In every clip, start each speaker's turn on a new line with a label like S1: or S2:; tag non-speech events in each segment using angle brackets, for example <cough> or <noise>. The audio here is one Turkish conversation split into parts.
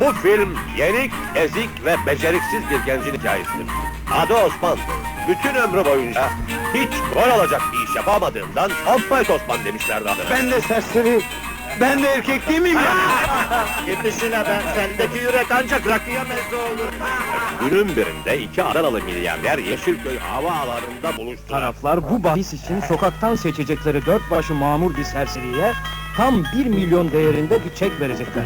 S1: Bu film yenik, ezik ve beceriksiz bir gencin hikayesidir. Adı Osman. Bütün ömrü boyunca hiç gol alacak bir iş yapamadığından Offside Osman demişlerdi adına.
S2: Ben de serseri, ben de erkek değil miyim ya? <laughs>
S1: Gitmişine ben, sendeki yürek ancak rakıya mezze olur. Günün birinde iki Adanalı milyarder Yeşilköy havaalanında buluştular.
S3: Taraflar bu bahis için sokaktan seçecekleri dört başı mamur bir serseriye tam bir milyon değerinde bir çek verecekler.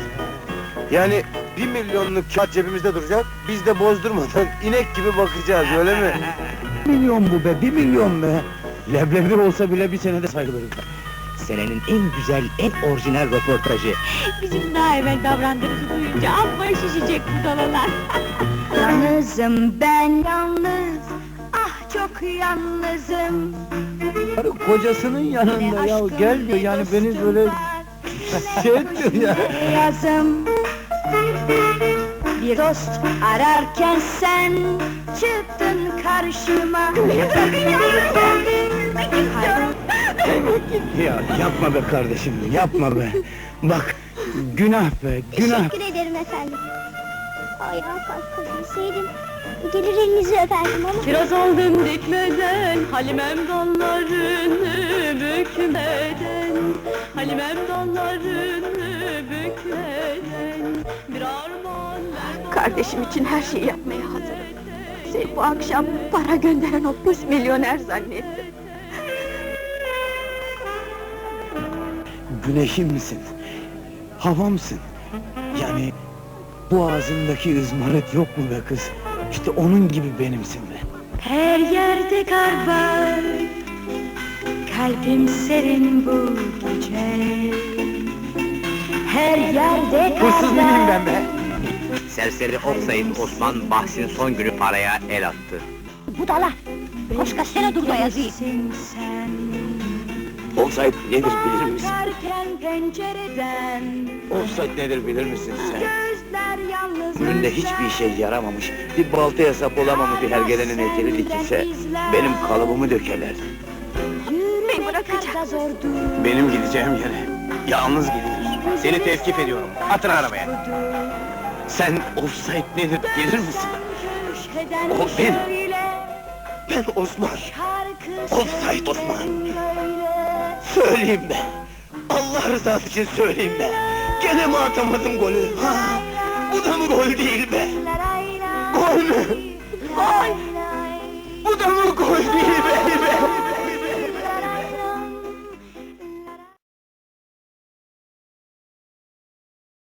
S2: Yani bir milyonluk kağıt cebimizde duracak, biz de bozdurmadan <laughs> inek gibi bakacağız öyle mi?
S3: milyon bu be, bir milyon be! Leblebi olsa bile bir senede sayılır.
S4: Senenin en güzel, en orijinal röportajı.
S5: Bizim daha evvel davrandığımızı duyunca amma şişecek bu dalalar. <laughs>
S6: Yalnızım ben yalnız, ah çok yalnızım.
S3: Karı kocasının yanında ya gel diyor yani beni böyle <laughs> şey diyor ya.
S6: Yazım Bir dost ararken sen çıktın karşıma.
S3: Ya yapma be kardeşim yapma be. Bak günah be günah.
S7: Teşekkür ederim efendim. Ayağa kalkabilseydim, gelir elinizi öperdim ama...
S5: Kiraz oldum dikmeden, Halimem dallarını bükmeden, Halimem dallarını bükmeden, Kardeşim için her şeyi yapmaya hazırım. Seni bu akşam para gönderen o pis milyoner zannettim.
S3: Güneşimsin. Havamsın. Yani bu ağzındaki ızmaret yok mu be kız? İşte onun gibi benimsin be.
S6: Her yerde kar var, kalbim serin bu gece. Her yerde kar
S2: Hırsız mıyım ben be?
S4: Serseri Offside Osman bahsin son günü paraya el attı.
S7: Budala! Koş kaç sene durdu yazıyı.
S2: Offside nedir bilir misin?
S6: pencereden
S2: Offside nedir bilir misin sen?
S6: Gözler yalnız
S2: Ömründe hiçbir işe yaramamış, bir baltaya sap olamamış bir hergelenin heykeli dikilse, benim kalıbımı dökerler.
S6: Beni bırakacak zordu
S2: Benim gideceğim yere, yalnız gidilir. Seni tevkif ediyorum, atın arabaya. Sen offside nedir bilir misin? O ben. Ben Osman. Offside Osman. Söyleyeyim be. Allah rızası için söyleyeyim be. Gene mi atamadım golü? Ha, bu da mı gol değil be? Gol mü? Gol! Bu da mı gol değil?